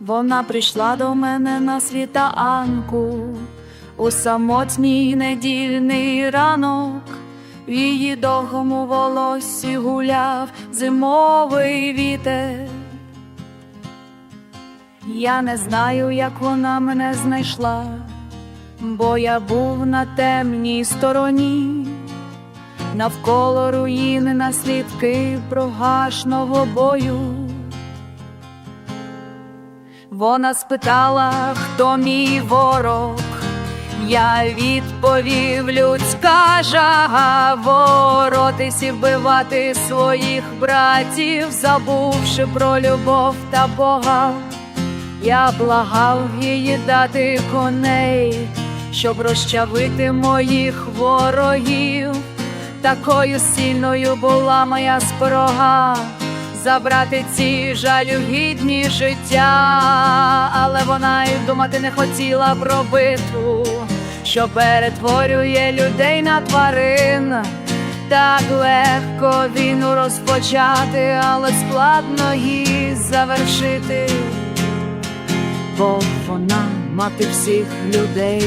Вона прийшла до мене на світанку у самотній недільний ранок. В її довгому волоссі гуляв зимовий вітер. Я не знаю, як вона мене знайшла, бо я був на темній стороні, навколо руїни наслідки прогашного бою. Вона спитала, хто мій ворог. Я відповів людська жага воротись вбивати своїх братів, забувши про любов та Бога. Я благав її дати коней, щоб розчавити моїх ворогів. Такою сильною була моя спорога забрати ці жалюгідні життя, вона й думати не хотіла про битву, що перетворює людей на тварин. Так легко війну розпочати, але складно її завершити бо вона мати всіх людей,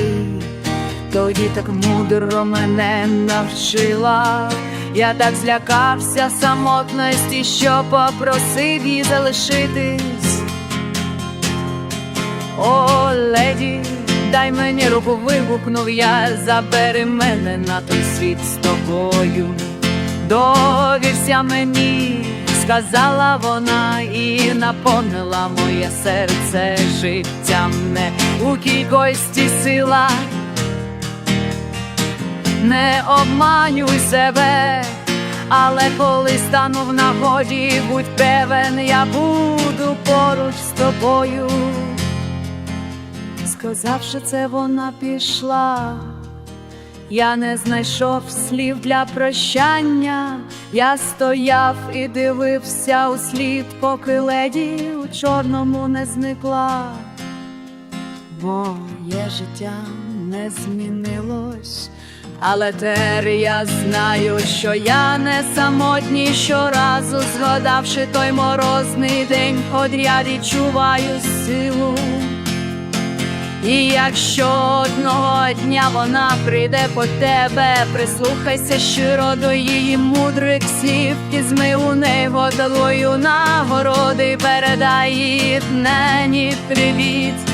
тоді так мудро мене навчила. Я так злякався самотності, що попросив її залишитись. О, леді, дай мені руку, вигукнув я, забери мене на той світ з тобою. Довірся мені, сказала вона, і наповнила моє серце життям не у кількості сила. Не обманюй себе, але коли стану в нагоді, будь певен, я буду поруч з тобою. Сказавши це, вона пішла. Я не знайшов слів для прощання, я стояв і дивився у слід, поки леді у чорному не зникла, моє життя не змінилось, але тепер я знаю, що я не самотній щоразу, згадавши той морозний день, хоч я відчуваю силу. І якщо одного дня вона прийде по тебе, прислухайся щиро до її мудрих слів, візьми у неї водолою нагороди, передай їй нені привіт.